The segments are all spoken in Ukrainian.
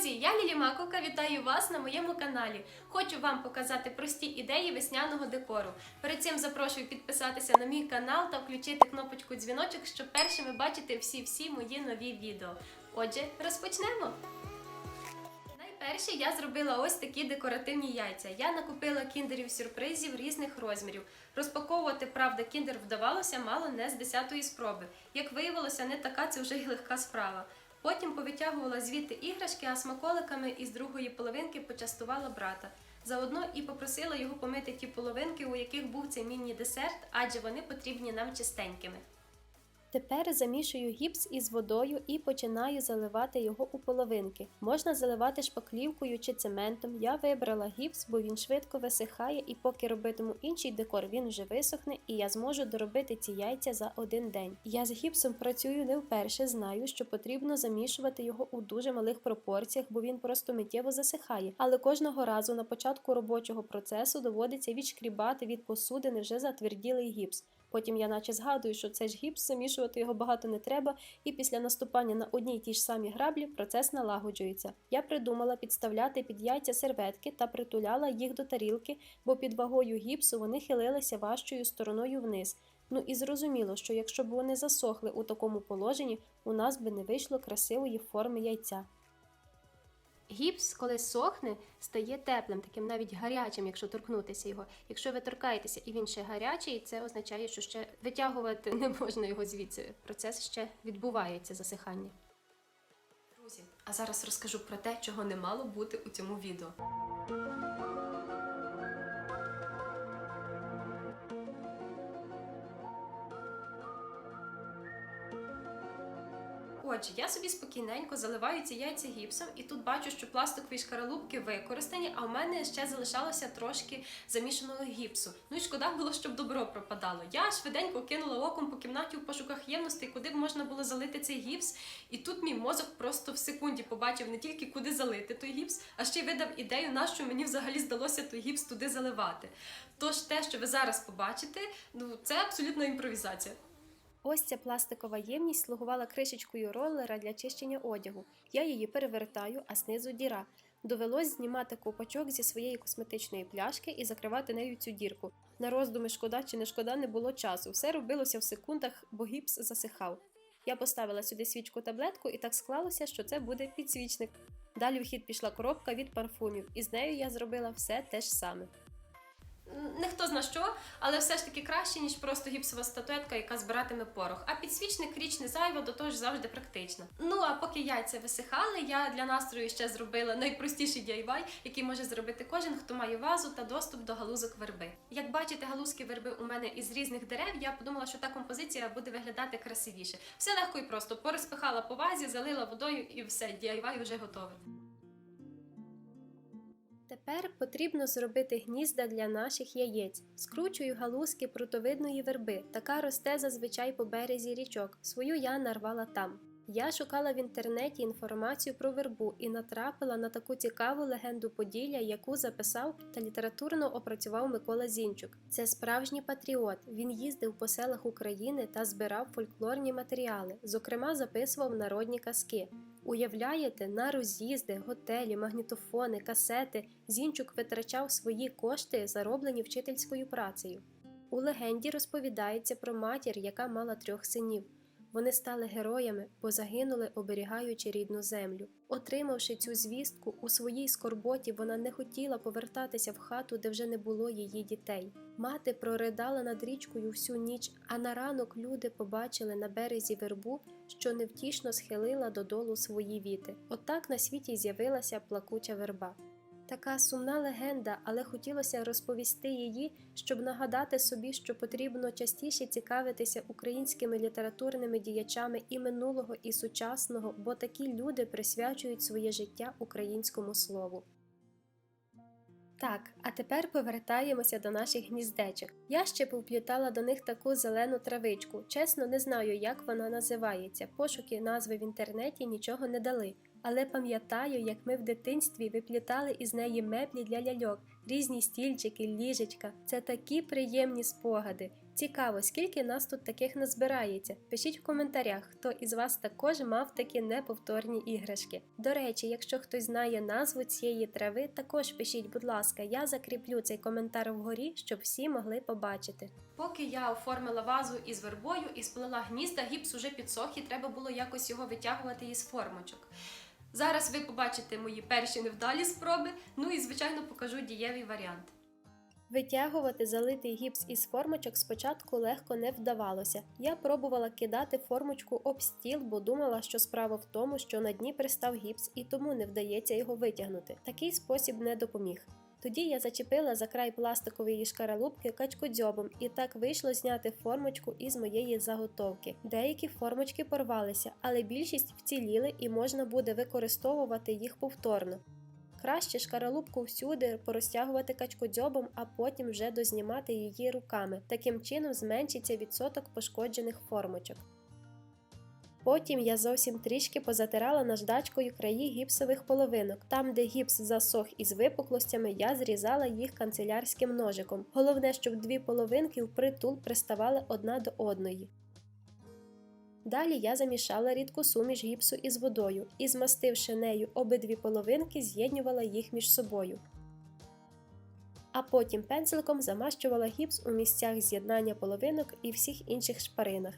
Друзі, я Лілі Маковка, вітаю вас на моєму каналі. Хочу вам показати прості ідеї весняного декору. Перед цим запрошую підписатися на мій канал та включити кнопочку дзвіночок, щоб першими бачити всі-всі мої нові відео. Отже, розпочнемо! Найперше я зробила ось такі декоративні яйця. Я накупила кіндерів сюрпризів різних розмірів. Розпаковувати, правда, кіндер вдавалося мало не з 10-ї спроби. Як виявилося, не така це вже й легка справа. Потім повитягувала звідти іграшки, а смаколиками із другої половинки почастувала брата. Заодно і попросила його помити ті половинки, у яких був цей міні-десерт, адже вони потрібні нам чистенькими. Тепер замішую гіпс із водою і починаю заливати його у половинки. Можна заливати шпаклівкою чи цементом. Я вибрала гіпс, бо він швидко висихає, і поки робитиму інший декор, він вже висохне, і я зможу доробити ці яйця за один день. Я з гіпсом працюю не вперше, знаю, що потрібно замішувати його у дуже малих пропорціях, бо він просто миттєво засихає. Але кожного разу на початку робочого процесу доводиться відшкрібати від посудини вже затверділий гіпс. Потім я наче згадую, що це ж гіпс, замішувати його багато не треба, і після наступання на одні й ті ж самі граблі процес налагоджується. Я придумала підставляти під яйця серветки та притуляла їх до тарілки, бо під вагою гіпсу вони хилилися важчою стороною вниз. Ну і зрозуміло, що якщо б вони засохли у такому положенні, у нас би не вийшло красивої форми яйця. Гіпс, коли сохне, стає теплим, таким навіть гарячим, якщо торкнутися його. Якщо ви торкаєтеся і він ще гарячий, це означає, що ще витягувати не можна його звідси. Процес ще відбувається засихання. Друзі, а зараз розкажу про те, чого не мало бути у цьому відео. Отже, я собі спокійненько заливаю ці яйця гіпсом, і тут бачу, що пластикові шкаралупки використані, а в мене ще залишалося трошки замішаного гіпсу. Ну і шкода було, щоб добро пропадало. Я швиденько кинула оком по кімнаті у пошуках ємностей, куди б можна було залити цей гіпс. І тут мій мозок просто в секунді побачив не тільки куди залити той гіпс, а ще й видав ідею, на що мені взагалі здалося той гіпс туди заливати. Тож те, що ви зараз побачите, ну це абсолютна імпровізація. Ось ця пластикова ємність слугувала кришечкою ролера для чищення одягу. Я її перевертаю, а знизу діра. Довелось знімати ковпачок зі своєї косметичної пляшки і закривати нею цю дірку. На роздуми шкода чи не шкода не було часу. Все робилося в секундах, бо гіпс засихав. Я поставила сюди свічку таблетку, і так склалося, що це буде підсвічник. Далі в хід пішла коробка від парфумів, і з нею я зробила все те ж саме. Не хто зна що, але все ж таки краще, ніж просто гіпсова статуетка, яка збиратиме порох. А підсвічник річ не зайва, до того ж завжди практично. Ну а поки яйця висихали, я для настрою ще зробила найпростіший DIY, який може зробити кожен, хто має вазу та доступ до галузок верби. Як бачите, галузки верби у мене із різних дерев, я подумала, що та композиція буде виглядати красивіше. Все легко і просто порозпихала по вазі, залила водою і все, DIY вже готовий. Тепер потрібно зробити гнізда для наших яєць. Скручую галузки прутовидної верби. Така росте зазвичай по березі річок. Свою я нарвала там. Я шукала в інтернеті інформацію про вербу і натрапила на таку цікаву легенду Поділля, яку записав та літературно опрацював Микола Зінчук. Це справжній патріот. Він їздив по селах України та збирав фольклорні матеріали, зокрема, записував народні казки. Уявляєте, на роз'їзди, готелі, магнітофони, касети Зінчук витрачав свої кошти, зароблені вчительською працею. У легенді розповідається про матір, яка мала трьох синів. Вони стали героями, бо загинули, оберігаючи рідну землю. Отримавши цю звістку, у своїй скорботі вона не хотіла повертатися в хату, де вже не було її дітей. Мати проридала над річкою всю ніч, а на ранок люди побачили на березі вербу, що невтішно схилила додолу свої віти. Отак на світі з'явилася плакуча верба. Така сумна легенда, але хотілося розповісти її, щоб нагадати собі, що потрібно частіше цікавитися українськими літературними діячами і минулого, і сучасного, бо такі люди присвячують своє життя українському слову. Так, а тепер повертаємося до наших гніздечок. Я ще повплітала до них таку зелену травичку. Чесно, не знаю, як вона називається. Пошуки назви в інтернеті нічого не дали. Але пам'ятаю, як ми в дитинстві виплітали із неї меблі для ляльок, різні стільчики, ліжечка. Це такі приємні спогади. Цікаво, скільки нас тут таких назбирається. Пишіть в коментарях, хто із вас також мав такі неповторні іграшки. До речі, якщо хтось знає назву цієї трави, також пишіть, будь ласка, я закріплю цей коментар вгорі, щоб всі могли побачити. Поки я оформила вазу із вербою і сплела гнізда, гіпс уже підсох і треба було якось його витягувати із формочок. Зараз ви побачите мої перші невдалі спроби, ну і звичайно покажу дієвий варіант. Витягувати залитий гіпс із формочок спочатку легко не вдавалося. Я пробувала кидати формочку об стіл, бо думала, що справа в тому, що на дні пристав гіпс і тому не вдається його витягнути. Такий спосіб не допоміг. Тоді я зачепила за край пластикової шкаралупки качкодзьобом, і так вийшло зняти формочку із моєї заготовки. Деякі формочки порвалися, але більшість вціліли і можна буде використовувати їх повторно. Краще шкаралупку всюди порозтягувати качкодзьобом, а потім вже дознімати її руками. Таким чином зменшиться відсоток пошкоджених формочок. Потім я зовсім трішки позатирала наждачкою краї гіпсових половинок. Там, де гіпс засох із випуклостями, я зрізала їх канцелярським ножиком. Головне, щоб дві половинки впритул приставали одна до одної. Далі я замішала рідку суміш гіпсу із водою і, змастивши нею обидві половинки, з'єднювала їх між собою. А потім пензликом замащувала гіпс у місцях з'єднання половинок і всіх інших шпаринах.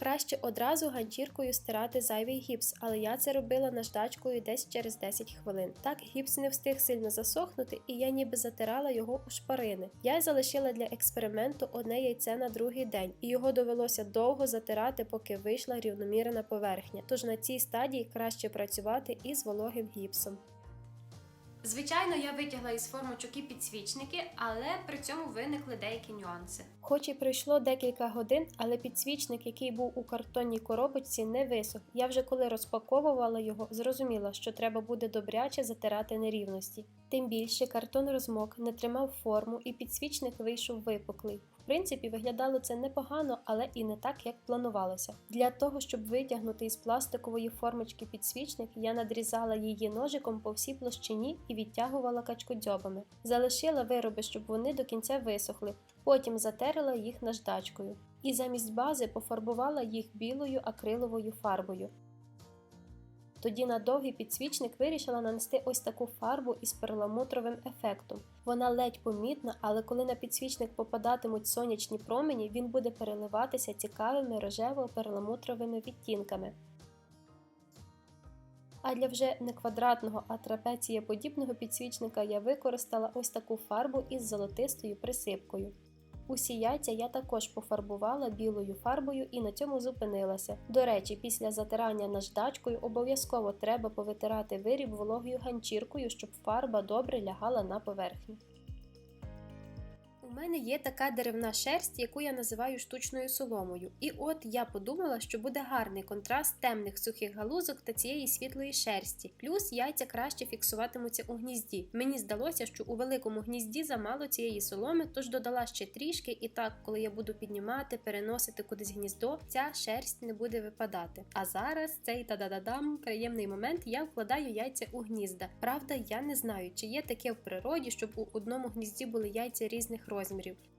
Краще одразу ганчіркою стирати зайвий гіпс, але я це робила наждачкою десь через 10 хвилин. Так гіпс не встиг сильно засохнути, і я ніби затирала його у шпарини. Я залишила для експерименту одне яйце на другий день, і його довелося довго затирати, поки вийшла рівномірна поверхня. Тож на цій стадії краще працювати із вологим гіпсом. Звичайно, я витягла із формочок і підсвічники, але при цьому виникли деякі нюанси. Хоч і пройшло декілька годин, але підсвічник, який був у картонній коробочці, не висох. Я вже коли розпаковувала його, зрозуміла, що треба буде добряче затирати нерівності. Тим більше картон розмок, не тримав форму, і підсвічник вийшов випуклий. В принципі, виглядало це непогано, але і не так, як планувалося. Для того, щоб витягнути із пластикової формочки підсвічник, я надрізала її ножиком по всій площині і відтягувала качкодзьобами. Залишила вироби, щоб вони до кінця висохли, потім затерла їх наждачкою. І замість бази пофарбувала їх білою акриловою фарбою. Тоді на довгий підсвічник вирішила нанести ось таку фарбу із перламутровим ефектом. Вона ледь помітна, але коли на підсвічник попадатимуть сонячні промені, він буде переливатися цікавими рожево-перламутровими відтінками. А для вже не квадратного, а трапецієподібного підсвічника я використала ось таку фарбу із золотистою присипкою. Усі яйця я також пофарбувала білою фарбою і на цьому зупинилася. До речі, після затирання наждачкою обов'язково треба повитирати виріб вологою ганчіркою, щоб фарба добре лягала на поверхню. У мене є така деревна шерсть, яку я називаю штучною соломою. І от я подумала, що буде гарний контраст темних сухих галузок та цієї світлої шерсті. Плюс яйця краще фіксуватимуться у гнізді. Мені здалося, що у великому гнізді замало цієї соломи, тож додала ще трішки, і так, коли я буду піднімати, переносити кудись гніздо, ця шерсть не буде випадати. А зараз цей та-да-да-дам, приємний момент, я вкладаю яйця у гнізда. Правда, я не знаю, чи є таке в природі, щоб у одному гнізді були яйця різних розмірів.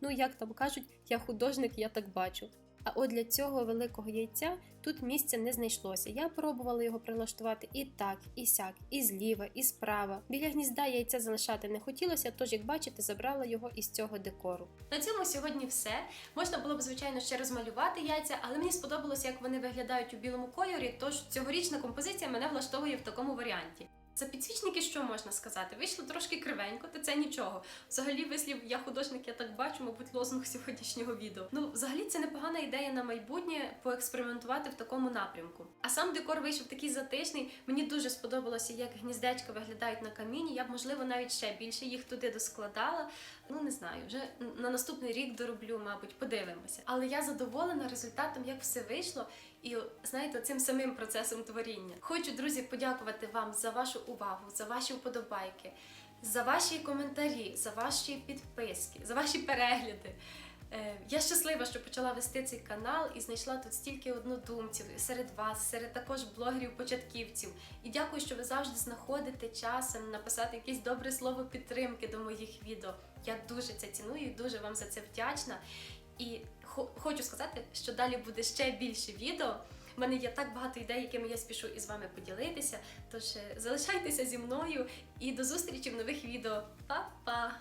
Ну, як там кажуть, я художник, я так бачу. А от для цього великого яйця тут місця не знайшлося. Я пробувала його прилаштувати і так, і сяк, і зліва, і справа. Біля гнізда яйця залишати не хотілося, тож, як бачите, забрала його із цього декору. На цьому сьогодні все. Можна було б, звичайно, ще розмалювати яйця, але мені сподобалося, як вони виглядають у білому кольорі, тож цьогорічна композиція мене влаштовує в такому варіанті. За підсвічники що можна сказати? Вийшло трошки кривенько, та це нічого. Взагалі, вислів я художник, я так бачу, мабуть, лозунг сьогоднішнього відео. Ну, взагалі, це непогана ідея на майбутнє поекспериментувати в такому напрямку. А сам декор вийшов такий затишний. Мені дуже сподобалося, як гніздечка виглядають на каміні. Я б, можливо, навіть ще більше їх туди доскладала. Ну не знаю, вже на наступний рік дороблю, мабуть, подивимося. Але я задоволена результатом, як все вийшло, і знаєте, цим самим процесом творіння. Хочу, друзі, подякувати вам за вашу увагу, за ваші вподобайки, за ваші коментарі, за ваші підписки, за ваші перегляди. Е, Я щаслива, що почала вести цей канал і знайшла тут стільки однодумців серед вас, серед також блогерів-початківців. І дякую, що ви завжди знаходите часом написати якесь добре слово підтримки до моїх відео. Я дуже це ціную, і дуже вам за це вдячна. І хочу сказати, що далі буде ще більше відео. У мене є так багато ідей, якими я спішу із вами поділитися. Тож е, залишайтеся зі мною і до зустрічі в нових відео. Па-па!